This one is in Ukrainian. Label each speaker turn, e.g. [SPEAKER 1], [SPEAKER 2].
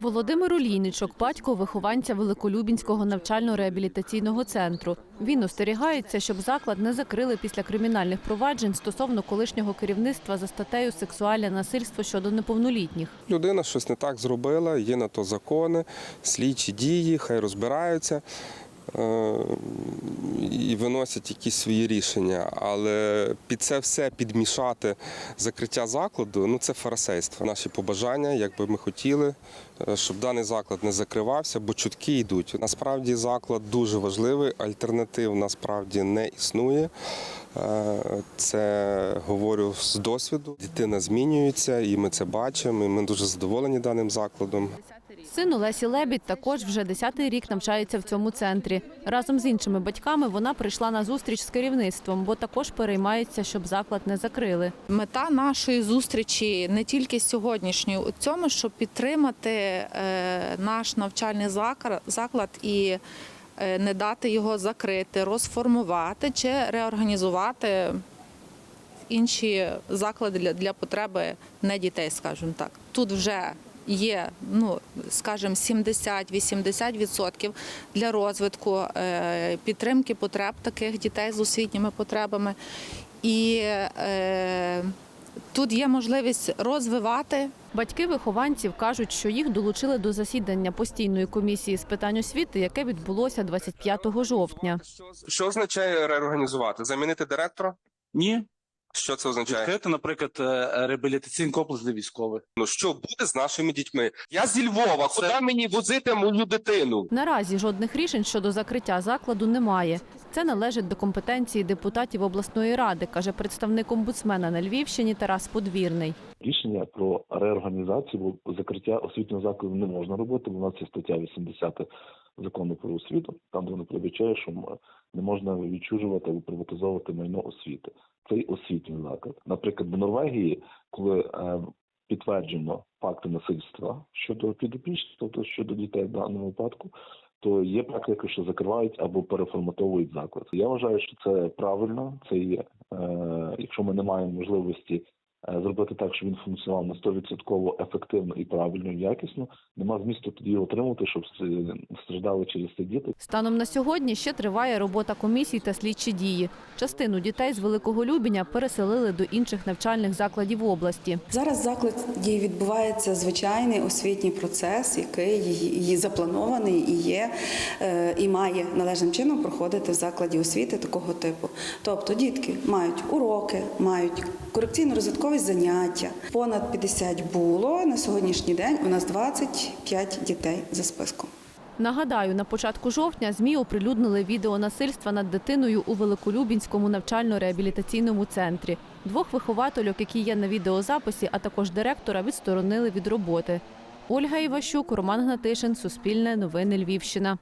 [SPEAKER 1] Володимир Олійничок, батько вихованця Великолюбінського навчально-реабілітаційного центру. Він остерігається, щоб заклад не закрили після кримінальних проваджень стосовно колишнього керівництва за статтею сексуальне насильство щодо неповнолітніх.
[SPEAKER 2] Людина щось не так зробила, є на то закони, слідчі дії, хай розбираються і виносять якісь свої рішення. Але під це все підмішати закриття закладу ну це фарасейство. Наші побажання, як би ми хотіли, е, щоб даний заклад не закривався, бо чутки йдуть. Насправді заклад дуже важливий, альтернатив насправді не існує. Е, Це говорю з досвіду. Дитина змінюється, і ми це бачимо. і Ми дуже задоволені даним закладом.
[SPEAKER 1] Син Олесі Лебідь також вже 10-й рік навчається в цьому центрі. Разом з іншими батьками вона прийшла на зустріч з керівництвом, бо також переймається, щоб заклад не закрили.
[SPEAKER 3] Мета нашої зустрічі не тільки сьогоднішньої у цьому, щоб підтримати е, наш навчальний заклад і е, не дати його закрити, розформувати чи реорганізувати інші заклади для, для потреби не дітей, скажімо так. Тут вже є, ну скажімо, 70-80% для розвитку е, підтримки потреб таких дітей з освітніми потребами. І е, тут є можливість розвивати
[SPEAKER 1] Батьки вихованців кажуть, що їх долучили до засідання постійної комісії з питань освіти, яке відбулося 25 жовтня.
[SPEAKER 2] Що означає реорганізувати? Замінити директора?
[SPEAKER 4] Ні,
[SPEAKER 2] Що це означає?
[SPEAKER 4] відкрити, наприклад, е, реабілітаційний комплекс для військових.
[SPEAKER 2] Ну що буде з нашими дітьми? Я зі Львова. Куди мені возити мою дитину?
[SPEAKER 1] Наразі жодних рішень щодо закриття закладу немає. Це належить до компетенції депутатів обласної ради, каже представник омбудсмена на Львівщині Тарас Подвірний.
[SPEAKER 5] Рішення про реорганізацію закриття освітнього закладу не можна робити, бо у нас є стаття 80 закону про освіту, там де воно передбачає, що не можна відчужувати або приватизовувати майно освіти. Цей освітній заклад. Наприклад, в Норвегії, коли е, підтверджено факти насильства щодо підопічних, тобто щодо дітей в даному випадку, то є практика, що закривають або переформатовують заклад. Я вважаю, що це правильно. Це є, е, якщо ми не маємо можливості е, зробити так, щоб він функціонував на 100% ефективно і правильно, і якісно, нема змісту тоді отримувати, щоб страждали через це діти.
[SPEAKER 1] Станом на сьогодні ще триває робота комісій та слідчі дії. Частину дітей з Великого Любіня переселили до інших навчальних закладів області.
[SPEAKER 6] Зараз в закладі відбувається звичайний освітній процес, який запланований і є, е, і має належним чином проходити в закладі освіти такого типу. Тобто дітки мають уроки, мають корекційно-розвиткові заняття. Понад 50 було на сьогоднішній день. У нас 25 дітей за списком.
[SPEAKER 1] Нагадаю, на початку жовтня ЗМІ оприлюднили відео насильства над дитиною у Великолюбінському навчально-реабілітаційному центрі. Двох виховательок, які є на відеозаписі, а також директора, відсторонили від роботи. Ольга Іващук, Роман Гнатишин, Суспільне, Новини Львівщина.